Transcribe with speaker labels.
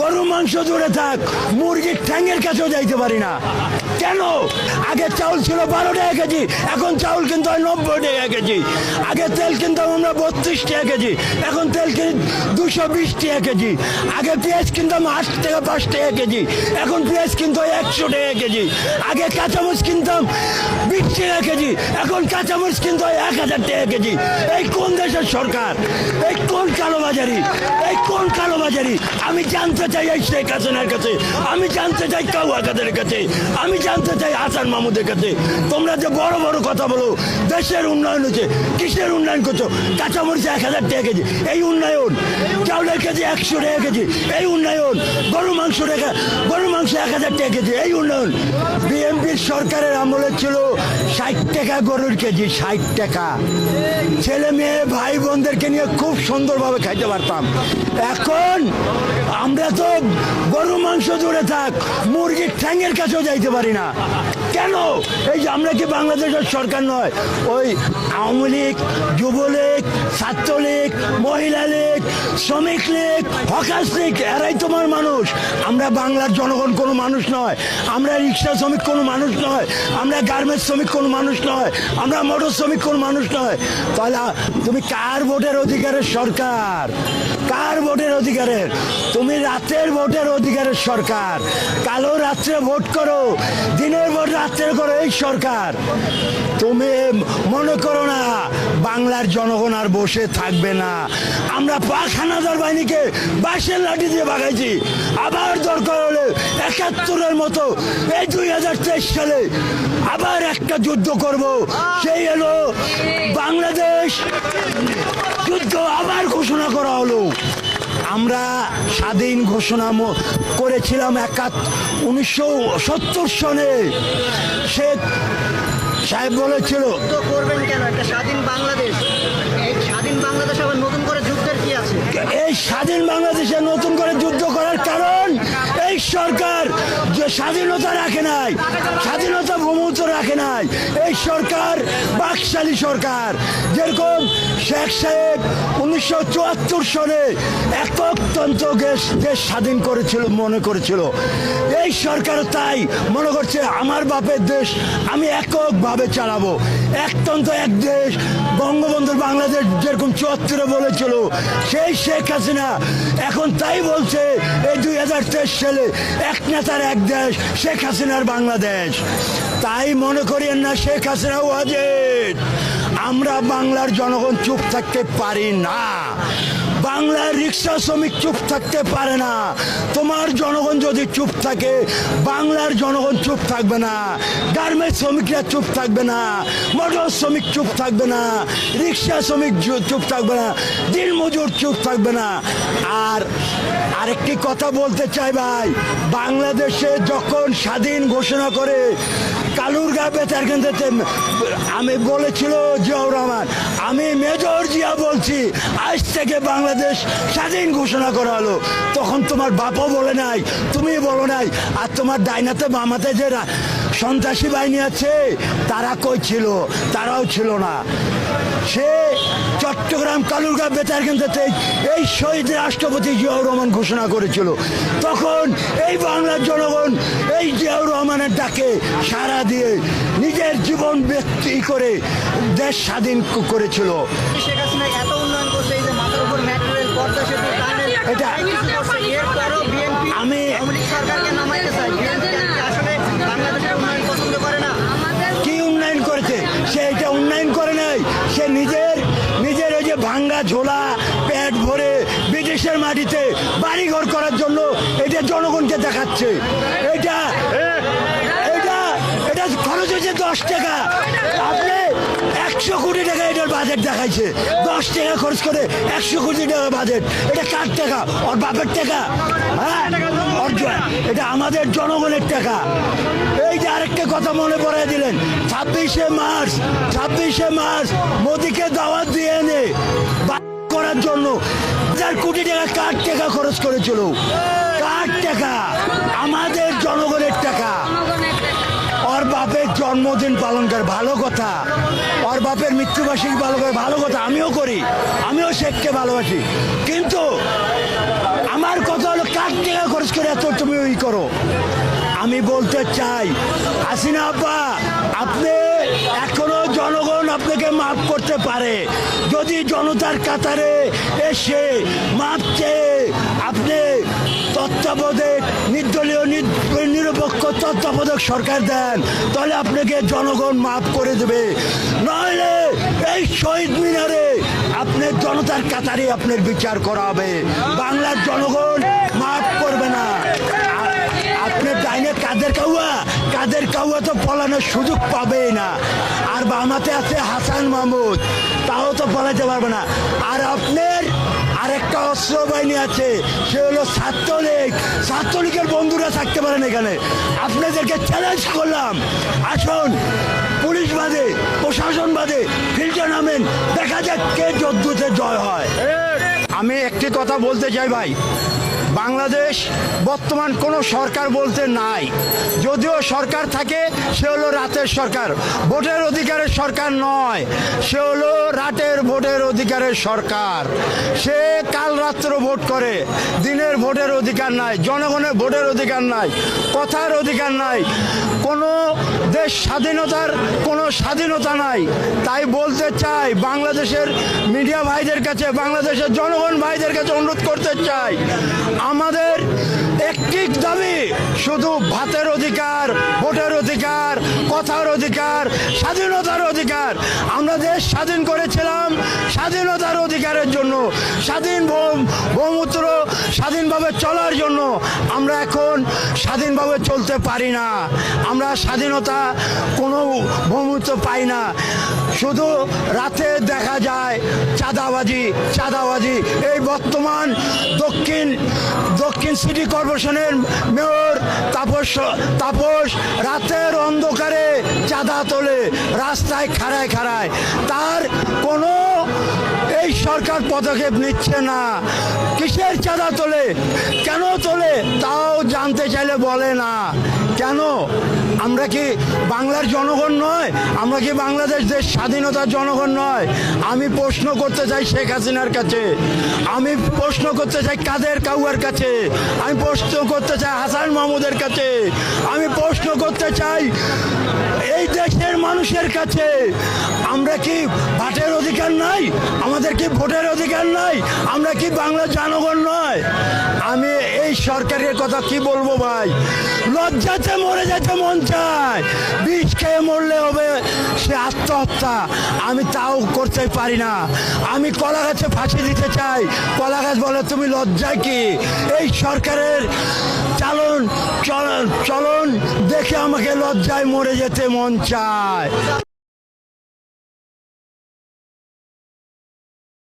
Speaker 1: গরু মাংস দূরে থাক, মুরগির ঠ্যাঙ্গের কাছেও যাইতে পারি না। কেন? আগে চাউল ছিল বারো টাকা কেজি, এখন চাউল কিনতে হয় নব্বই টাকা কেজি। আগে তেল কিনতাম আমরা বত্রিশ টাকা কেজি, এখন তেল কিনি দুশো বিশ টাকা কেজি। আগে পেঁয়াজ কিনতাম আট টাকা পাঁচ টাকা কেজি, এখন পেঁয়াজ কিনতে হয় একশো টাকা কেজি। আগে কাঁচামরিচ কিনতাম বিশ টাকা কেজি, এখন কাঁচামরিচ কিনতে হয় এক হাজার টাকা কেজি। এই কোন দেশের সরকার? এই কোন কালোবাজারি এই কোন কালোবাজারি আমি জানতে চাই এই শেখ হাসিনার কাছে। আমি জানতে চাই কাউয়া কাদের কাছে। আমি জানতে চাই হাসান মাহমুদের কাছে। তোমরা যে বড় বড় কথা বলো, দেশের উন্নয়ন হচ্ছে। কিসের উন্নয়ন করছ? কাঁচামরিচ এক হাজার টাকা কেজি। এই উন্নয়ন, চাউলের কেজি একশো টাকা কেজি। এই উন্নয়ন গরু মাংস টাকা গরু মাংস এক হাজার টাকা কেজি। এই উন্নয়ন, বিএনপির সরকারের আমলে ছিল ষাট টাকা গরুর কেজি, ষাট টাকা। ছেলে মেয়ে, ভাই বোনদেরকে নিয়ে খুব সুন্দরভাবে খাইতে পারতাম। এখন আমরা তো গরু মাংস দূরে থাক মুরগির ঠ্যাঙের কাছেও যাইতে পারি না। কেন? এই যে আমরা কি বাংলাদেশের সরকার নয়, ওই আওয়ামী লীগ, যুবলীগ, ছাত্রলীগ, মহিলা লীগ, শ্রমিক লীগ হকার্স লীগ, এরাই তোমার মানুষ। আমরা বাংলার জনগণ কোনো মানুষ নয়, আমরা রিক্সা শ্রমিক কোনো মানুষ নয়, আমরা গার্মেন্টস শ্রমিক কোনো মানুষ নয়, আমরা মোটর শ্রমিক কোনো মানুষ নয়। তাহলে তুমি কার ভোটের অধিকারের সরকার? কার ভোটের অধিকারের? তুমি রাতের ভোটের অধিকারের সরকার। কালো রাত্রে ভোট করো, দিনের ভোট রাত্রে করো এই সরকার। তুমি মনে করো না, বাংলার জনগণ আর বসে থাকবে না। আমরা হাজার বাহিনীকে বাঁশের লাঠি দিয়ে ভাগাইছি। আবার দরকার হলে একাত্তরের মতো এই দুই হাজার তেইশ সালে আবার একটা যুদ্ধ করব। সেই এলো বাংলাদেশ যুদ্ধ আবার ঘোষণা করা হলো। আমরা স্বাধীন ঘোষণা করেছিলাম একাত উনিশশো সত্তর সনে। সে সাহেব বলেছিল
Speaker 2: করবেন কেন? একটা স্বাধীন বাংলাদেশ। এই স্বাধীন বাংলাদেশ আবার নতুন করে যুদ্ধের কি আছে?
Speaker 1: এই স্বাধীন বাংলাদেশে নতুন করে যুদ্ধ করার কারণ এই সরকার যে স্বাধীনতা রাখে নাই, স্বাধীনতা ভূমত রাখে নাই, এই সরকার বাকশালী সরকার। যেরকম শেখ সাহেব উনিশশো চুয়াত্তর সনে এককতন্ত্র দেশ দেশ স্বাধীন করেছিল, মনে করেছিল। এই সরকার তাই মনে করছে, আমার বাপের দেশ আমি এককভাবে চালাবো। একতন্ত্র এক দেশ বঙ্গবন্ধুর বাংলাদেশ যেরকম চুয়াত্তরে বলেছিল, সেই শেখ হাসিনা এখন তাই বলছে, এই দুই হাজার তেইশ সালে এক নেতার এক দেশ শেখ হাসিনার বাংলাদেশ। তাই মনে করিয়েন না, শেখ হাসিনা ওয়াজেদ। আমরা বাংলার জনগণ চুপ থাকতে পারি না। বাংলার রিক্সা শ্রমিক চুপ থাকতে পারে না। তোমার জনগণ যদি চুপ থাকে, বাংলার জনগণ চুপ থাকবে না। গার্মেন্টস শ্রমিকরা চুপ থাকবে না। মোটর শ্রমিক চুপ থাকবে না। রিক্সা শ্রমিক চুপ থাকবে না। দিনমজুর চুপ থাকবে না। আর আরেকটি কথা বলতে চাই ভাই। বাংলাদেশে যখন স্বাধীন ঘোষণা করে কালুরগা বেতার কেন্দ্রতে আমি বলেছিল জিয়াউর রহমান, আমি মেজর জিয়া বলছি, আজ থেকে বাংলাদেশ স্বাধীন ঘোষণা করা হলো। তখন তোমার বাপও বলে নাই তুমি বলো নাই, আর তোমার ডাইনাতে বামাতে যে সন্ত্রাসী বাহিনী আছে তারা কই ছিল? তারাও ছিল না। সে চট্টগ্রাম কালুরগা বেতার কেন্দ্রতে এই শহীদ রাষ্ট্রপতি জিয়াউর রহমান ঘোষণা করেছিল। তখন এই বাংলার জনগণ এই জিয়াউর রহমানের ডাকে সাড়া দিয়ে নিজের জীবন ব্যক্তি করে দেশ স্বাধীন করেছিল।
Speaker 2: শেখ হাসিনা
Speaker 1: ঝোলা পেট ভরে বিদেশের মাটিতে বাড়িঘর করার জন্য এটা জনগণকে দেখাচ্ছে। দশ টাকা। আপনি একশো কোটি টাকা এটার বাজেট দেখাইছে। দশ টাকা খরচ করে একশো কোটি টাকা বাজেট এটা কার টাকা? ওর বাপের টাকা? হ্যাঁ? এটা আমাদের জনগণের টাকা। এই যে আরেকটা কথা মনে পড়ে দিলেন, ছাব্বিশে মার্চ ছাব্বিশে মার্চ, মোদিকে দাওয়াত দিয়ে এনে করার জন্য হাজার কোটি টাকা কার টাকা খরচ করেছিল? কার টাকা? আমাদের জনগণের টাকা। বাপের জন্মদিন পালন করে, ভালো কথা। ওর বাপের মৃত্যুবার্ষিকী পালন করে, ভালো কথা, আমিও করি। আমিও শেখকে ভালোবাসি। কিন্তু আমার কথা হলো, কার টাকা খরচ করে এত তুমি ওই করো? আমি বলতে চাই, হাসিনা আব্বা, আপনি এখনও জনগণ আপনাকে মাফ করতে পারে। যদি জনতার কাতারে এসে মাপ চেয়ে আপনি তত্ত্বাবধায়ক, নির্দলীয়, নির- নিরপেক্ষ তত্ত্বাবধায়ক সরকার দেন, তাহলে আপনাকে জনগণ মাফ করে দেবে। নইলে এই শহীদ মিনারে আপনার জনতার কাতারে আপনার বিচার করা হবে। বাংলার জনগণ মাফ করবে না। আপনার ডাইনে কাদের কাউয়া? কাদের কাউয়া তো পলানোর সুযোগ পাবেই না। আর বামাতে আছে হাসান মাহমুদ, তাও তো পলাতে পারবে না। আর আপনার আরেকটা অস্ত্র বাহিনী আছে, সে হলো ছাত্রলীগ। ছাত্রলীগের বন্ধুরা থাকতে পারেন এখানে। আপনাদেরকে চ্যালেঞ্জ করলাম। আসুন, পুলিশ বাদে, প্রশাসন বাদে ফিল্টার নামেন, দেখা যাক কে যদ্দুতে জয় হয়। আমি একটি কথা বলতে চাই ভাই। বাংলাদেশ বর্তমান কোনো সরকার বলতে নাই। যদিও সরকার থাকে, সে হলো রাতের সরকার। ভোটের অধিকারের সরকার নয়, সে হলো রাতের ভোটের অধিকারের সরকার। সে কাল রাত্র ভোট করে, দিনের ভোটের অধিকার নাই, জনগণের ভোটের অধিকার নাই, কথার অধিকার নাই। কোনো দেশ স্বাধীনতার কোনো স্বাধীনতা নাই। তাই বলতে চাই, বাংলাদেশের মিডিয়া ভাইদের কাছে, বাংলাদেশের জনগণ ভাইদের কাছে অনুরোধ করতে চাই, আমাদের একটি দাবি, শুধু ভাতের অধিকার, ভোটের অধিকার, কথার অধিকার, স্বাধীনতার অধিকার। আমরা দেশ স্বাধীন করেছিলাম স্বাধীনতার অধিকারের জন্য। স্বাধীন ভৌ- বহুমূত্র স্বাধীনভাবে চলার জন্য আমরা এখন স্বাধীনভাবে চলতে পারি না। আমরা স্বাধীনতা কোনো বহুমূত্র পাই না। শুধু রাতে দেখা যায় চাঁদাবাজি চাঁদাবাজি। এই বর্তমান দক্ষিণ দক্ষিণ সিটি কর্পোরেশনের মেয়র তাপস তাপস রাতের অন্ধকারে চাঁদা তোলে, রাস্তায় খাড়ায় খাড়ায়। তার কোনো সরকার পদক্ষেপ নিচ্ছে না। কিসের চাঁদা তোলে? কেন তোলে? তাও জানতে চাইলে বলে না। কেন? আমরা কি বাংলার জনগণ নয়? আমরা কি বাংলাদেশ দেশ স্বাধীনতার জনগণ নয়? আমি প্রশ্ন করতে চাই শেখ হাসিনার কাছে। আমি প্রশ্ন করতে চাই কাদের কাউয়ার কাছে? আমি প্রশ্ন করতে চাই হাসান মাহমুদের কাছে। আমি প্রশ্ন করতে চাই এই দেশের মানুষের কাছে। আমরা কি ভাটের অধিকার নাই? আমাদের ভোটের অধিকার নাই, আমরা কি বাংলার জনগণ নয়? আমি এই সরকারের কথা কি বলব ভাই? লজ্জাতে মরে যেতে মন চায়, বিষ খেয়ে মরলে হবে সে আত্মহত্যা, আমি তাও করতে পারি না। আমি কলা গাছে ফাঁসি দিতে চাই। কলা গাছ বলে তুমি লজ্জায় কি? এই সরকারের চলন চলন দেখে আমাকে লজ্জায় মরে যেতে মন চায়।